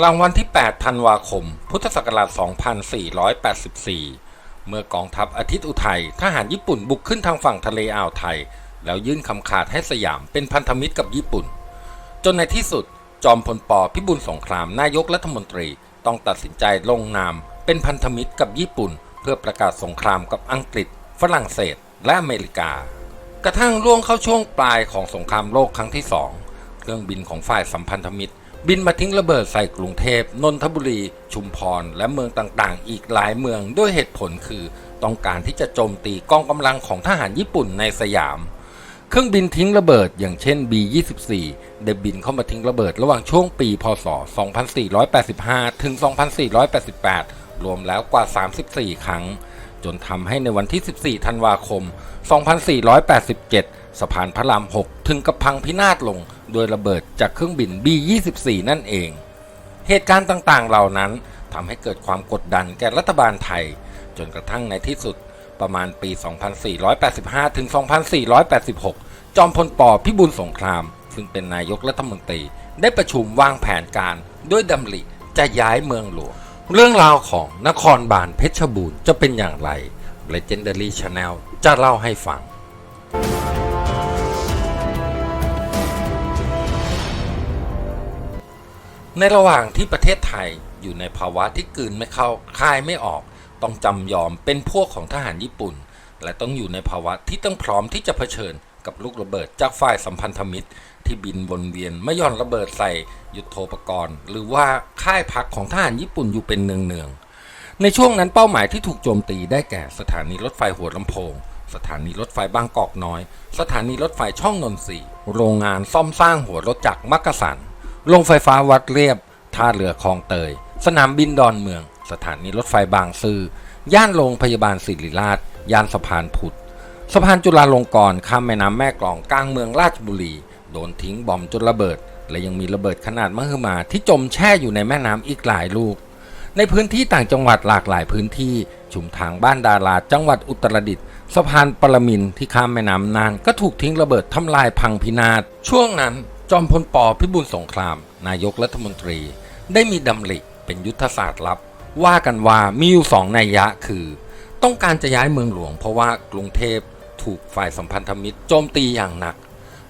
รางวัลที่ 8 ธันวาคม พุทธศักราช 2484 เมื่อกองทัพอาทิตย์อุทัย ทหารญี่ปุ่นบุกขึ้นทางฝั่งทะเลอ่าวไทย แล้วยื่นคำขาดให้สยามเป็นพันธมิตรกับญี่ปุ่น จนในที่สุด จอมพลปพิบูลสงครามนายกรัฐมนตรีต้องตัดสินใจลงนาม เป็นพันธมิตรกับญี่ปุ่น เพื่อประกาศสงครามกับอังกฤษ ฝรั่งเศส และอเมริกา กระทั่งล่วงเข้าช่วงปลายของสงครามโลกครั้งที่สองเครื่องบินของฝ่ายสัมพันธมิตร บินมาทิ้งระเบิดใส่กรุงเทพนนทบุรี ชุมพร และเมืองต่างๆ อีกหลายเมืองด้วยเหตุผลคือ ต้องการที่จะโจมตีกองกำลังของทหารญี่ปุ่นในสยาม เครื่องบินทิ้งระเบิดอย่างเช่น B-24 ได้บินเข้ามาทิ้งระเบิดระหว่างช่วงปี พศ 2485 ถึง 2488 รวมแล้วกว่า 34 ครั้ง จนทำให้ในวันที่ 14 ธันวาคม 2487 สะพานพระราม 6 ถึงกับพังพินาศลง โดยระเบิดจากเครื่องบิน B-24 นั่นเอง เหตุการณ์ต่างๆเหล่านั้นทำให้เกิดความกดดันแก่รัฐบาลไทย จนกระทั่งในที่สุดประมาณปี 2485 ถึง 2486 จอมพลปพิบูลสงคราม ซึ่งเป็นนายกรัฐมนตรี ได้ประชุมวางแผนการด้วยดำริจะย้ายเมืองหลวง เรื่องราวของนครบาลเพชรบูรณ์จะเป็นอย่างไร Legendary Channel จะเล่าให้ฟัง ในระหว่างที่ประเทศไทยอยู่ในภาวะที่กืนไม่เข้าคายไม่ออก ต้องจำยอมเป็นพวกของทหารญี่ปุ่น และต้องอยู่ในภาวะที่ต้องพร้อมที่จะเผชิญกับลูกระเบิดจากฝ่ายสัมพันธมิตร ที่บินวนเวียนไม่ย่อนระเบิดใส่ยุทโธปกรณ์ หรือว่าค่ายพักของทหารญี่ปุ่นอยู่เป็นเนืองๆในช่วงนั้นเป้าหมายที่ถูกโจมตีได้แก่สถานีรถไฟหัวลำโพง สถานีรถไฟบางกอกน้อย สถานีรถไฟช่องนนทรีโรงงานซ่อมสร้างหัวรถจักรมักกะสัน โรงไฟฟ้าวัดเรียบ ท่าเรือคลองเตย สนามบินดอนเมือง สถานีรถไฟบางซื่อย่านโรงพยาบาลศิริราช ย่านสะพานพุทธสะพานจุฬาลงกรณ์ข้ามแม่น้ำแม่กลองกลางเมืองราชบุรี โดนทิ้งบอมจนระเบิด และยังมีระเบิดขนาดมหึมาที่จมแช่อยู่ในแม่น้ำอีกหลายลูก ในพื้นที่ต่างจังหวัดหลากหลายพื้นที่ ชุมทางบ้านดาราจังหวัดอุตรดิตถ์สะพานปรมินที่ข้ามแม่น้ำนานก็ถูกทิ้งระเบิดทำลายพังพินาศช่วงนั้น จอมพลปพิบูลสงคราม นายกรัฐมนตรี ได้มีดำริเป็นยุทธศาสตร์ลับ ว่ากันว่ามีอยู่สองนัยยะคือ ต้องการจะย้ายเมืองหลวง เพราะว่ากรุงเทพถูกฝ่ายสัมพันธมิตรโจมตีอย่างหนัก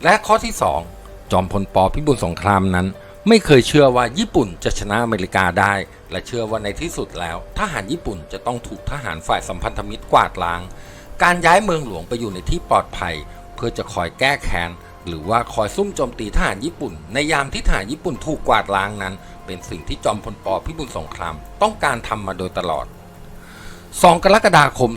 และข้อที่ 2 จอมพลปพิบูลสงครามนั้น ไม่เคยเชื่อว่าญี่ปุ่นจะชนะอเมริกาได้ และเชื่อว่าในที่สุดแล้ว ทหารญี่ปุ่นจะต้องถูกทหารฝ่ายสัมพันธมิตรกวาดล้าง การย้ายเมืองหลวงไปอยู่ในที่ปลอดภัย เพื่อจะคอยแก้แค้น หรือว่าคอยซุ่มโจมตีทหารญี่ปุ่น ในยามที่ทหารญี่ปุ่นถูกกวาดล้างนั้น เป็นสิ่งที่จอมพลปพิบูลสงคราม ต้องการทำมาโดยตลอด 2 กรกฎาคม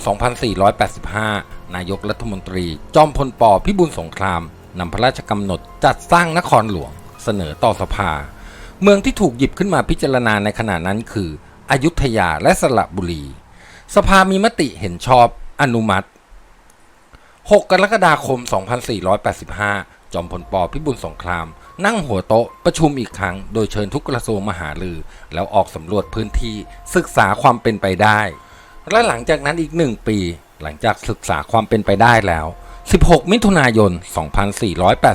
2485 นายกรัฐมนตรี จอมพลปพิบูลสงครามนำพระราชกำหนดจัดสร้างนครหลวง เสนอต่อสภา เมืองที่ถูกหยิบขึ้นมาพิจารณาในขณะนั้นคือ อยุธยาและสระบุรี สภามีมติเห็นชอบอนุมัติ 6 กรกฎาคม 2485 จอมพลปพิบูลสงคราม นั่งหัวโต๊ะประชุมอีกครั้ง โดยเชิญทุกกระทรวงมหาลือ แล้วออกสำรวจพื้นที่ศึกษาความเป็นไปได้ และหลังจากนั้นอีกหนึ่งปี หลังจากศึกษาความเป็นไปได้แล้ว 16 มิถุนายน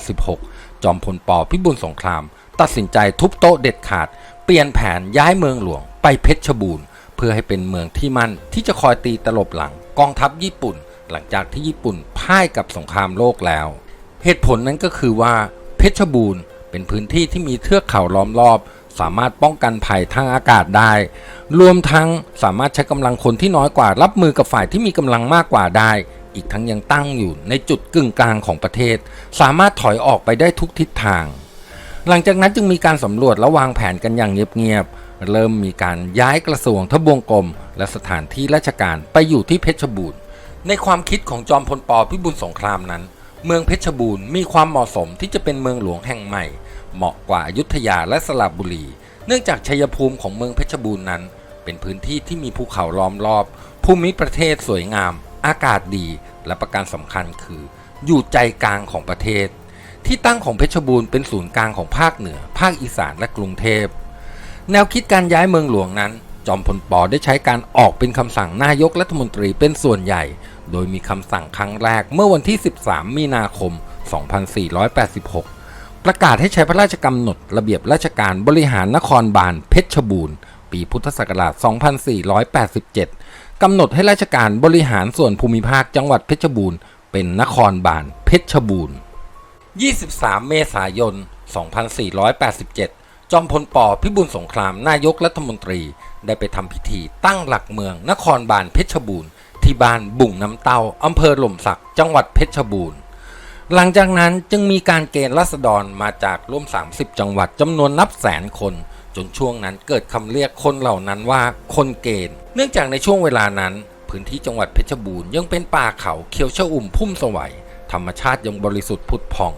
2486 จอมพลปพิบูลสงคราม ตัดสินใจทุบโต๊ะเด็ดขาด เปลี่ยนแผนย้ายเมืองหลวงไปเพชรบูรณ์ เพื่อให้เป็นเมืองที่มั่นที่จะคอยตีตลบหลังกองทัพญี่ปุ่น หลังจากที่ญี่ปุ่นพ่ายกับสงครามโลกแล้ว เหตุผลนั้นก็คือว่าเพชรบูรณ์เป็นพื้นที่ที่มีเทือกเขาล้อมรอบ สามารถป้องกันภัยทางอากาศได้ รวมทั้งสามารถใช้กำลังคนที่น้อยกว่ารับมือกับฝ่ายที่มีกำลังมากกว่าได้ อีกทั้งยังตั้งอยู่ในจุดกึ่งกลางของประเทศ สามารถถอยออกไปได้ทุกทิศทาง หลังจากนั้นจึงมีการสำรวจและวางแผนกันอย่างเงียบๆเริ่มมีการย้ายกระทรวงทบวงกรมและสถานที่ราชการไปอยู่ที่เพชรบูรณ์ในความคิดของจอมพลปพิบูลสงครามนั้น เมืองเพชรบูรณ์มีความเหมาะสมที่จะเป็นเมืองหลวงแห่งใหม่ เหมาะกว่าอยุธยาและสระบุรี เนื่องจากชัยภูมิของเมืองเพชรบูรณ์นั้น เป็นพื้นที่ที่มีภูเขาล้อมรอบ ภูมิประเทศสวยงาม อากาศดี และประการสำคัญคือ อยู่ใจกลางของประเทศ ที่ตั้งของเพชรบูรณ์เป็นศูนย์กลางของภาคเหนือ ภาคอีสานและกรุงเทพ แนวคิดการย้ายเมืองหลวงนั้น จอมพลปได้ใช้การออกเป็นคำสั่งนายกรัฐมนตรีเป็นส่วนใหญ่ โดยมีคำสั่งครั้งแรกเมื่อวันที่ 13 มีนาคม 2486 ประกาศให้ใช้พระราชกำหนดระเบียบราชการบริหารนครบาลเพชรบูรณ์ ปีพุทธศักราช 2487 กำหนดให้ราชการบริหารส่วนภูมิภาคจังหวัดเพชรบูรณ์เป็นนครบาลเพชรบูรณ์ 23 เมษายน 2487 จอมพลปพิบูลสงครามนายกรัฐมนตรี ได้ไปทำพิธีตั้งหลักเมืองนครบาลเพชรบูรณ์ ที่บ้านบุ่งน้ำเต้าอำเภอหล่มสักจังหวัดเพชรบูรณ์ หลังจากนั้นจึงมีการเกณฑ์ราษฎรมาจากร่วม 30 จังหวัดจำนวนนับแสนคน จนช่วงนั้นเกิดคำเรียกคนเหล่านั้นว่าคนเกณฑ์ เนื่องจากในช่วงเวลานั้น พื้นที่จังหวัดเพชรบูรณ์ยังเป็นป่าเขาเขียวชอุ่มพุ่มสวัยธรรมชาติยังบริสุทธิ์ผุดผ่อง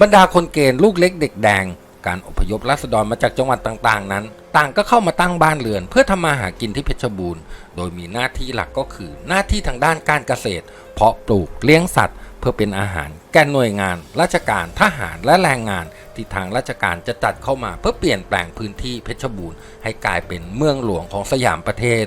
บรรดาคนเกณฑ์ลูกเล็กเด็กแดง การอพยพราษฎรมาจากจังหวัดต่างๆ นั้น ต่างก็เข้ามาตั้งบ้านเรือน เพื่อทำมาหากินที่เพชรบูรณ์ โดยมีหน้าที่หลักก็คือ หน้าที่ทางด้านการเกษตร เพาะปลูกเลี้ยงสัตว์ เพื่อเป็นอาหาร แก่หน่วยงาน ราชการทหารและแรงงาน ที่ทางราชการจะจัดเข้ามาเพื่อเปลี่ยนแปลงพื้นที่เพชรบูรณ์ให้กลายเป็นเมืองหลวงของสยามประเทศ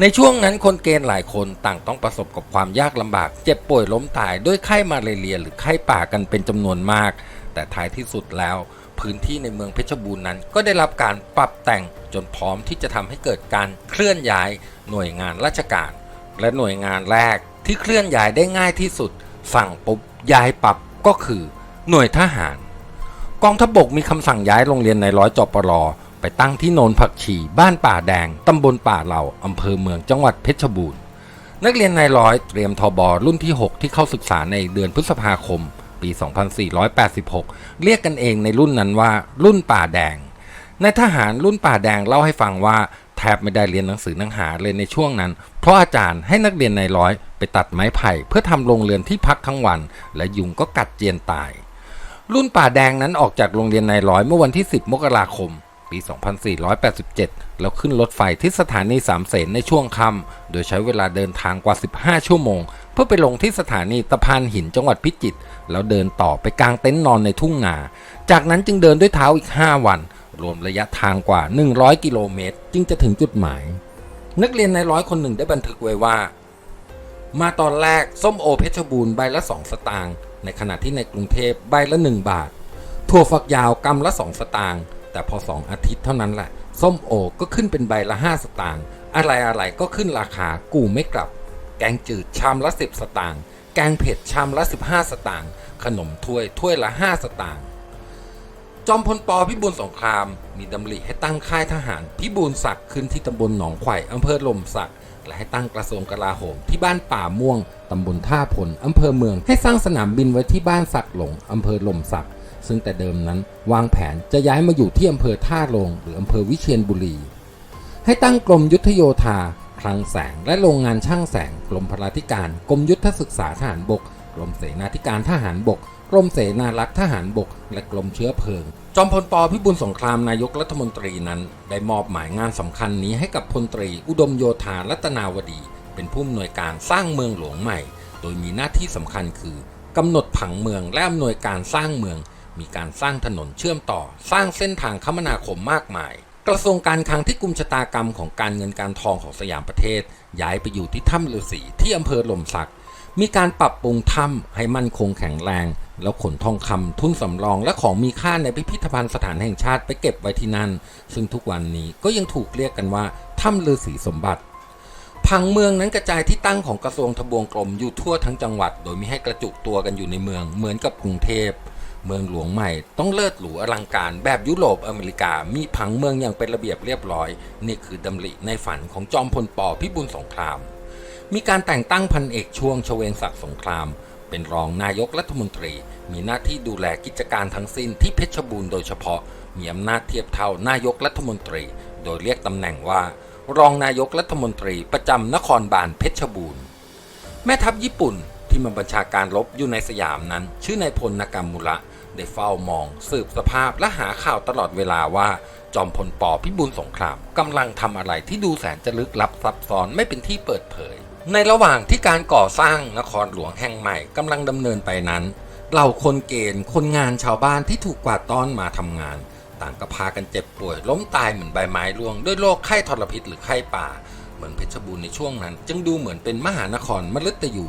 ในช่วงนั้นคนเกณฑ์หลายคนต่างต้องประสบกับความยากลำบาก เจ็บป่วยล้มตายด้วยไข้มาเรียหรือไข้ป่ากันเป็นจำนวนมาก แต่ท้ายที่สุดแล้ว พื้นที่ในเมืองเพชรบูรณ์นั้น ก็ได้รับการปรับแต่งจนพร้อมที่จะทำให้เกิดการเคลื่อนย้ายหน่วยงานราชการ และหน่วยงานแรกที่เคลื่อนย้ายได้ง่ายที่สุด สั่งปุ๊บย้ายปรับก็คือ หน่วยทหาร กองทัพบกมีคำสั่งย้ายโรงเรียนในร้อยจปรไปตั้งที่โนนผักชีบ้านป่าแดงตำบลป่าเหล่าอำเภอเมืองจังหวัดเพชรบูรณ์นักเรียนนายร้อยเตรียมทบรุ่นที่ 6 ที่เข้าศึกษาในเดือนพฤษภาคม ปี 2486 เรียกกันเองในรุ่นนั้นว่ารุ่นป่าแดงนายทหารรุ่นป่าแดงเล่าให้ฟังว่าแทบไม่ได้เรียนหนังสือหนังหาเลยในช่วงนั้น เพราะอาจารย์ให้นักเรียนในร้อยไปตัดไม้ไผ่เพื่อทำโรงเรือนที่พักทั้งวัน และยุงก็กัดเจียนตาย รุ่นป่าแดงนั้นออกจากโรงเรียนในร้อยเมื่อวันที่ 10 มกราคม ปี 2487 แล้วขึ้นรถไฟที่สถานีสามเสนในช่วงค่ำโดยใช้เวลาเดินทางกว่า 15 ชั่วโมง เพื่อไปลงที่สถานีตะพานหินจังหวัดพิจิตรแล้วเดินต่อไปกลางเต็นท์นอนในทุ่งนา จากนั้นจึงเดินด้วยเท้าอีก 5 วัน รวมระยะทางกว่า 100 กิโลเมตร จึงจะถึงจุดหมาย นักเรียนในร้อยคนหนึ่งได้บันทึกไว้ว่า มาตอนแรกส้มโอเพชรบูรณ์ใบละ 2 สตางค์ในขณะที่ในกรุงเทพใบละ 1 บาทถั่วฝักยาวกำละ 2 สตางค์ แต่พอ 2 อาทิตย์เท่านั้นแหละ ส้มโอก็ขึ้นเป็นใบละ 5 สตางค์อะไรอะไรก็ขึ้นราคากูไม่กลับ แกงจืดชามละ 10 สตางค์แกงเผ็ดชามละ 15 สตางค์ขนมถ้วยถ้วยละ 5 สตางค์จอมพลปพิบูลสงครามมีดำริให้ตั้งค่ายทหารพิบูลศักดิ์ขึ้นที่ตำบลหนองไข่อำเภอลมศักดิ์และให้ตั้งกระทรวงกลาโหมที่บ้านป่าม่วงตำบลท่าพลอำเภอเมือง ให้สร้างสนามบินไว้ที่บ้านสักหลงอำเภอลมศักดิ์ ซึ่งแต่เดิมนั้นวางแผนจะย้ายมาอยู่ที่อำเภอท่าลงหรืออำเภอวิเชียรบุรี ให้ตั้งกรมยุทธโยธาคลังแสงและโรงงานช่างแสง กรมพลาธิการ กรมยุทธศึกษาทหารบก กรมเสนาธิการทหารบก กรมเสนารักษ์ทหารบก และกรมเชื้อเพลิง จอมพลปพิบูลสงครามนายกรัฐมนตรีนั้น ได้มอบหมายงานสำคัญนี้ให้กับพลตรี อุดมโยธารัตนาวดี เป็นผู้อำนวยการสร้างเมืองหลวงใหม่ โดยมีหน้าที่สำคัญคือกำหนดผังเมืองและอำนวยการสร้างเมือง มีการสร้างถนนเชื่อมต่อ สร้างเส้นทางคมนาคมมากมาย กระทรวงการคลังที่กุมชะตากรรมของการเงินการทองของสยามประเทศ ย้ายไปอยู่ที่ถ้ำฤาษีที่อำเภอหล่มสัก มีการปรับปรุงถ้ำให้มั่นคงแข็งแรง แล้วขนทองคำทุนสำรองและของมีค่าในพิพิธภัณฑ์สถานแห่งชาติไปเก็บไว้ที่นั่น ซึ่งทุกวันนี้ก็ยังถูกเรียกกันว่าถ้ำฤาษีสมบัติผังเมืองนั้นกระจายที่ตั้งของกระทรวงทบวงกรมอยู่ทั่วทั้งจังหวัด โดยไม่ให้กระจุกตัวกันอยู่ในเมืองเหมือนกับกรุงเทพ เมืองหลวงใหม่ต้องเลิศหรูอลังการแบบยุโรปอเมริกามีผังเมืองอย่างเป็นระเบียบเรียบร้อย นี่คือดำริในฝันของจอมพลปอพิบูลสงคราม มีการแต่งตั้งพันเอกช่วงชเวงศักดิ์สงคราม เป็นรองนายกรัฐมนตรี มีหน้าที่ดูแลกิจการทั้งสิ้นที่เพชรบูรณ์โดยเฉพาะมีอำนาจเทียบเท่านายกรัฐมนตรี โดยเรียกตำแหน่งว่า รองนายกรัฐมนตรีประจำนครบาลเพชรบูรณ์ แม่ทัพญี่ปุ่นที่มาบัญชาการรบอยู่ในสยามนั้น ชื่อนายพลนากามุระ ได้เฝ้ามองสืบสภาพและหาข่าวตลอดเวลาว่า จอมพลปอพิบูลสงครามกำลังทำอะไรที่ดูแสนจะลึกลับซับซ้อนไม่เป็นที่เปิดเผย ในระหว่างที่การก่อสร้างนครหลวงแห่งใหม่กำลังดำเนินไปนั้นเหล่าคนเกณฑ์คนงานชาวบ้านที่ถูกกวาดต้อนมาทำงาน ต่างก็พากันเจ็บป่วยล้มตายเหมือนใบไม้ร่วงด้วยโรคไข้ทรพิษหรือไข้ป่า เหมือนเพชรบูรณ์ในช่วงนั้น จึงดูเหมือนเป็นมหานครมฤตยู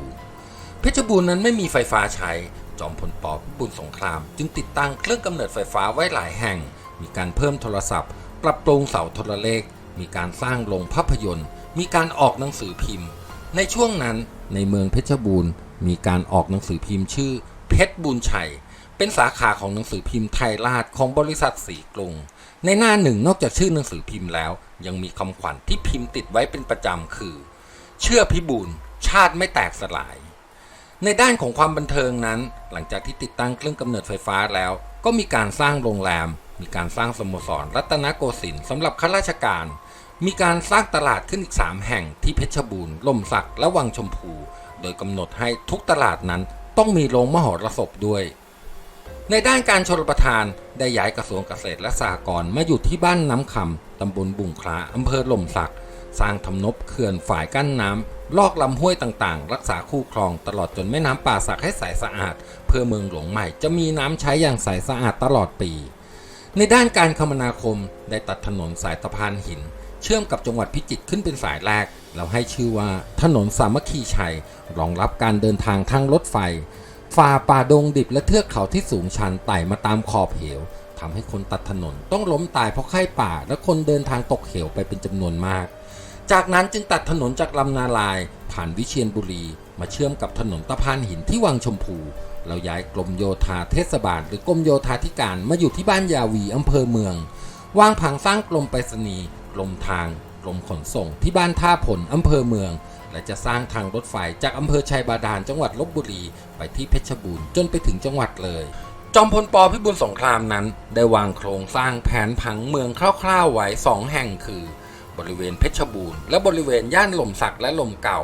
เพชรบูรณ์นั้นไม่มีไฟฟ้าใช้ จอมพลปพิบูลสงคราม จึงติดตั้งเครื่องกำเนิดไฟฟ้าไว้หลายแห่ง มีการเพิ่มโทรศัพท์ ปรับปรุงเสาโทรเลข มีการสร้างโรงภาพยนตร์ มีการออกหนังสือพิมพ์ ในช่วงนั้นในเมืองเพชรบูรณ์ มีการออกหนังสือพิมพ์ชื่อ เพชรบุญชัย เป็นสาขาของหนังสือพิมพ์ไทยราชของบริษัทสีกรุงในหน้าหนึ่งนอกจากชื่อหนังสือพิมพ์แล้ว ยังมีคำขวัญที่พิมพ์ติดไว้เป็นประจำคือ เชื่อพิบูลชาติไม่แตกสลาย ในด้านของความบันเทิงนั้น หลังจากที่ติดตั้งเครื่องกำเนิดไฟฟ้าแล้ว ก็มีการสร้างโรงแรม มีการสร้างสโมสรรัตนโกสินทร์สำหรับข้าราชการ มีการสร้างตลาดขึ้นอีก 3 แห่งที่เพชรบูรณ์ล่มสักและวังชมพู โดยกำหนดให้ทุกตลาดนั้นต้องมีโรงมหรสพด้วย ในด้านการชลประทานได้ย้ายกระทรวงเกษตรและสหกรณ์มาอยู่ที่บ้านน้ำคำตำบลบุงคลาอำเภอหล่มสัก สร้างทำนบเขื่อนฝ่ายกั้นน้ำ ลอกลำห้วยต่างๆ รักษาคู่คลองตลอดจนแม่น้ำป่าสักให้ใสสะอาด เพื่อเมืองหลวงใหม่จะมีน้ำใช้อย่างใสสะอาดตลอดปี ในด้านการคมนาคมได้ตัดถนนสายสะพานหิน เชื่อมกับจังหวัดพิจิตรขึ้นเป็นสายแรกแล้วให้ชื่อว่าถนนสามัคคีชัย รองรับการเดินทางทางรถไฟฝ่าป่าดงดิบและเทือกเขาที่สูงชันไต่มาตามขอบเหวทำให้คนตัดถนนต้องล้มตายเพราะไข้ป่าและคนเดินทางตกเหวไปเป็นจำนวนมาก จากนั้นจึงตัดถนนจากลำนาลาย ผ่านวิเชียรบุรี มาเชื่อมกับถนนตะพานหินที่วังชมพูแล้วย้ายกรมโยธาเทศบาล หรือกรมโยธาธิการมาอยู่ที่บ้านยาวีอำเภอเมือง วางผังสร้างกรมไปรษณีย์กรมทางกรมขนส่งที่บ้านท่าผลอำเภอเมือง และจะสร้างทางรถไฟจากอำเภอชัยบาดาลจังหวัดลบบุรีไปที่เพชรบูรณ์จนไปถึงจังหวัดเลย จอมพลปพิบูลสงครามนั้น ได้วางโครงสร้างแผนผังเมืองคร่าวๆไว้สองแห่งคือ บริเวณเพชรบูรณ์และบริเวณย่านลมสักและลมเก่า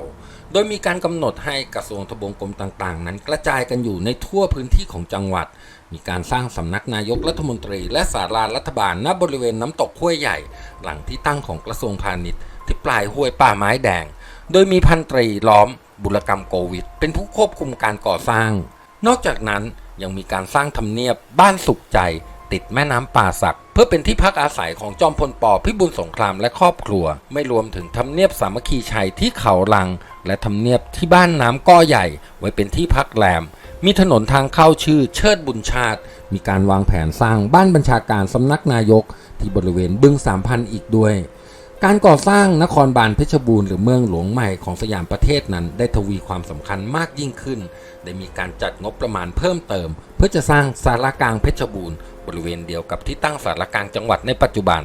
โดยมีการกำหนดให้กระทรวงทบวงกรมต่างๆ นั้นกระจายกันอยู่ในทั่วพื้นที่ของจังหวัด มีการสร้างสำนักนายกรัฐมนตรี และศาลารัฐบาลณบริเวณน้ำตกห้วยใหญ่ หลังที่ตั้งของกระทรวงพาณิชย์ที่ปลายห้วยป่าไม้แดง โดยมีพันตรีล้อม บุรกรรมโกวิดเป็นผู้ควบคุมการก่อสร้าง นอกจากนั้นยังมีการสร้างทำเนียบบ้านสุขใจ ติดแม่น้ำป่าสัก พื่อเป็นที่พักอาศัยของจอมพลปอพิบูลสงครามและครอบครัว ไม่รวมถึงทำเนียบสามัคคีชัยที่เขาลัง และทำเนียบที่บ้านน้ำก้อใหญ่ ไว้เป็นที่พักแรม มีถนนทางเข้าชื่อเชิดบุญชาติ มีการวางแผนสร้างบ้านบัญชาการสำนักนายก ที่บริเวณบึงสามพันอีกด้วย การก่อสร้างนครบาลเพชรบูรณ์หรือเมืองหลวงใหม่ของสยามประเทศนั้น ได้ทวีความสำคัญมากยิ่งขึ้น ได้มีการจัดงบประมาณเพิ่มเติม เพื่อจะสร้างสารกลางเพชรบูรณ์บริเวณเดียวกับที่ตั้งสารกลางจังหวัดในปัจจุบัน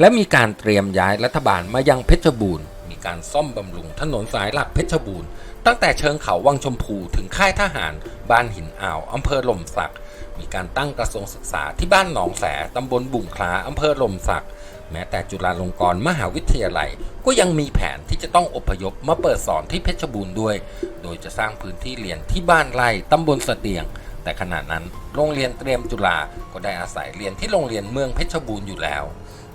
และมีการเตรียมย้ายรัฐบาลมายังเพชรบูรณ์ มีการซ่อมบำรุงถนนสายหลักเพชรบูรณ์ตั้งแต่เชิงเขาวังชมพูถึงค่ายทหาร บ้านหินอ่าวอำเภอหล่มสัก มีการตั้งกระทรวงศึกษาที่บ้านหนองแสตำบลบุ่งคล้าอำเภอหล่มสัก แม้แต่จุฬาลงกรณ์มหาวิทยาลัย ก็ยังมีแผนที่จะต้องอพยพมาเปิดสอนที่เพชรบูรณ์ด้วย โดยจะสร้างพื้นที่เรียนที่บ้านไร่ตำบลเสตียง แต่ขณะนั้นโรงเรียนเตรียมจุฬาก็ได้อาศัยเรียนที่โรงเรียนเมืองเพชรบูรณ์อยู่แล้ว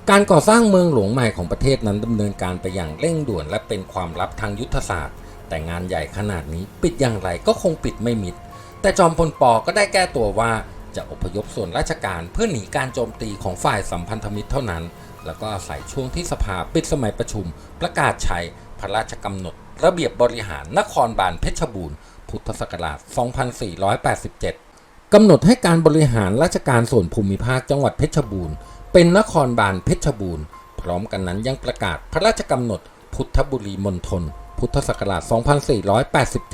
การก่อสร้างเมืองหลวงใหม่ของประเทศนั้นดำเนินการไปอย่างเร่งด่วนและเป็นความลับทางยุทธศาสตร์ แต่งานใหญ่ขนาดนี้ปิดอย่างไรก็คงปิดไม่มิด แต่จอมพลปก็ได้แก้ตัวว่า จะอพยพส่วนราชการเพื่อหนีการโจมตีของฝ่ายสัมพันธมิตรเท่านั้น แล้วก็อาศัยช่วงที่สภาปิดสมัยประชุม ประกาศใช้พระราชกำหนด ระเบียบบริหารนครบาลเพชรบูรณ์พุทธศักราช 2487 กำหนดให้การบริหารราชการส่วนภูมิภาคจังหวัดเพชรบูรณ์ เป็นนครบาลเพชรบูรณ์ พร้อมกันนั้นยังประกาศพระราชกำหนด พุทธบุรีมณฑลพุทธศักราช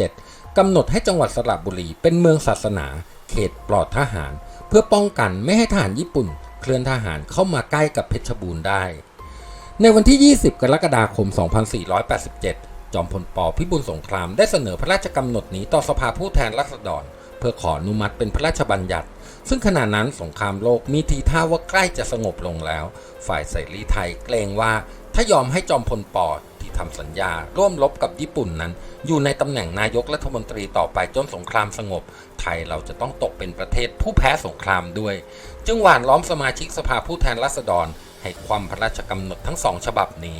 2487 กำหนดให้จังหวัดสระบุรีเป็นเมืองศาสนา เขตปลอดทหาร เพื่อป้องกันไม่ให้ทหารญี่ปุ่น เคลื่อนทหารเข้ามาใกล้กับเพชรบูรณ์ได้ ในวันที่ 20 กรกฎาคม 2487 จอมพลปพิบูลสงครามได้เสนอพระราชกำหนดนี้ต่อสภาผู้แทนราษฎร เพื่อขออนุมัติเป็นพระราชบัญญัติ ซึ่งขณะนั้นสงครามโลกมีทีท่าว่าใกล้จะสงบลงแล้ว ฝ่ายเสรีไทยเกรงว่าถ้ายอมให้จอมพลป ทำสัญญา ร่วมรบกับญี่ปุ่นนั้น อยู่ในตำแหน่งนายกรัฐมนตรีต่อไปจนสงครามสงบ ไทยเราจะต้องตกเป็นประเทศผู้แพ้สงครามด้วย จึงหว่านล้อมสมาชิกสภาผู้แทนราษฎร ให้ความพระราชกำหนดทั้งสองฉบับนี้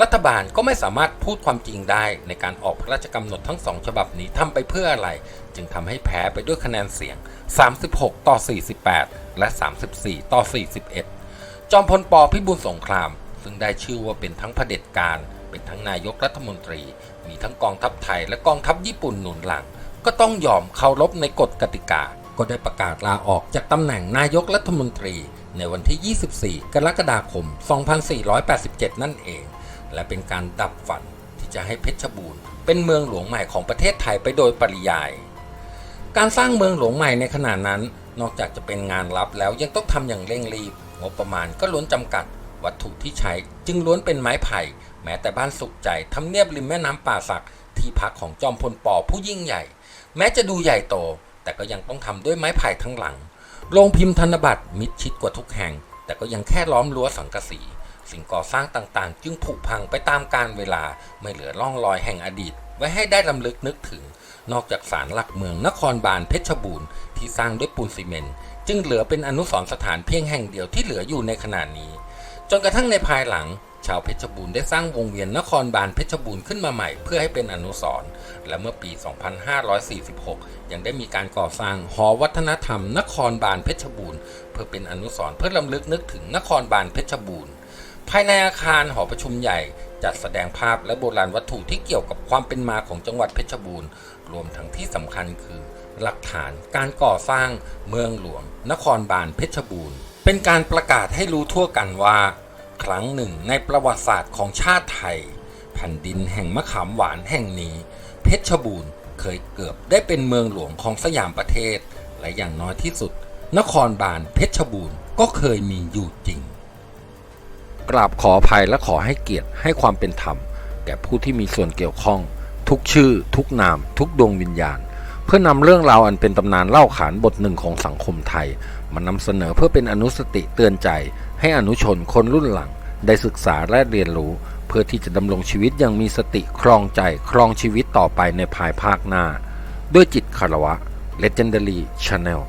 รัฐบาลก็ไม่สามารถพูดความจริงได้ในการออกพระราชกำหนดทั้งสองฉบับนี้ทำไปเพื่ออะไร จึงทำให้แพ้ไปด้วยคะแนนเสียง 36 ต่อ 48 และ 34 ต่อ 41 จอมพลปพิบูลสงครามซึ่งได้ชื่อว่าเป็นทั้งเผด็จการ เป็นทั้งนายกรัฐมนตรี มีทั้งกองทัพไทยและกองทัพญี่ปุ่นหนุนหลัง ก็ต้องยอมเคารพในกฎกติกา ก็ได้ประกาศลาออกจากตำแหน่งนายกรัฐมนตรี ในวันที่ 24 กรกฎาคม 2487 นั่นเอง และเป็นการดับฝันที่จะให้เพชรบูรณ์เป็นเมืองหลวงใหม่ของประเทศไทยไปโดยปริยาย การสร้างเมืองหลวงใหม่ในขณะนั้น นอกจากจะเป็นงานลับแล้วยังต้องทำอย่างเร่งรีบ งบประมาณก็ล้นจำกัด วัตถุที่ใช้ จึงล้วนเป็นไม้ไผ่ แม้แต่บ้านสุขใจทำเนียบริมแม่น้ำป่าสัก ที่พักของจอมพลปอผู้ยิ่งใหญ่ แม้จะดูใหญ่โต แต่ก็ยังต้องทำด้วยไม้ไผ่ทั้งหลังโรงพิมพ์ธนบัตรมิดชิดกว่าทุกแห่ง แต่ก็ยังแค่ล้อมรั้วสังกะสี สิ่งก่อสร้างต่างๆ จึงผุพังไปตามกาลเวลาไม่เหลือร่องรอยแห่งอดีต ไว้ให้ได้ลำลึกนึกถึง นอกจากศาลหลักเมืองนครบาลเพชรบูรณ์ที่สร้างด้วยปูนซีเมนต์จึงเหลือเป็นอนุสรณ์สถานเพียงแห่งเดียวที่เหลืออยู่ในขณะนี้ จนกระทั่งในภายหลัง ชาวเพชรบูรณ์ได้สร้างวงเวียนนครบาลเพชรบูรณ์ขึ้นมาใหม่ เพื่อให้เป็นอนุสรณ์และเมื่อปี 2546 ยังได้มีการก่อสร้างหอวัฒนธรรม นครบาลเพชรบูรณ์เพื่อเป็นอนุสรณ์เพื่อลำลึกนึกถึงนครบาลเพชรบูรณ์ภายในอาคารหอประชุมใหญ่ จัดแสดงภาพและโบราณวัตถุที่เกี่ยวกับความเป็นมาของจังหวัดเพชรบูรณ์ รวมทั้งที่สำคัญคือ หลักฐานการก่อสร้างเมืองหลวง นครบาลเพชรบูรณ์ เป็นการประกาศให้รู้ทั่วกันว่า ครั้งหนึ่งในประวัติศาสตร์ของชาติไทย แผ่นดินแห่งมะขามหวานแห่งนี้ เพชรบูรณ์เคยเกือบได้เป็นเมืองหลวงของสยามประเทศ และอย่างน้อยที่สุด นครบาลเพชรบูรณ์ก็เคยมีอยู่จริง กราบขออภัยและขอให้เกียรติให้ความเป็นธรรม แก่ผู้ที่มีส่วนเกี่ยวข้อง ทุกชื่อ ทุกนาม ทุกดวงวิญญาณ พื่อนำเรื่องราวอันเป็นตำนานเล่าขานบทหนึ่งของสังคมไทย มานำเสนอเพื่อเป็นอนุสติเตือนใจ ให้อนุชนคนรุ่นหลัง ได้ศึกษาและเรียนรู้ เพื่อที่จะดำรงชีวิตอย่างมีสติครองใจครองชีวิตต่อไปในภายภาคหน้า ด้วยจิตคารวะ Legendary Channel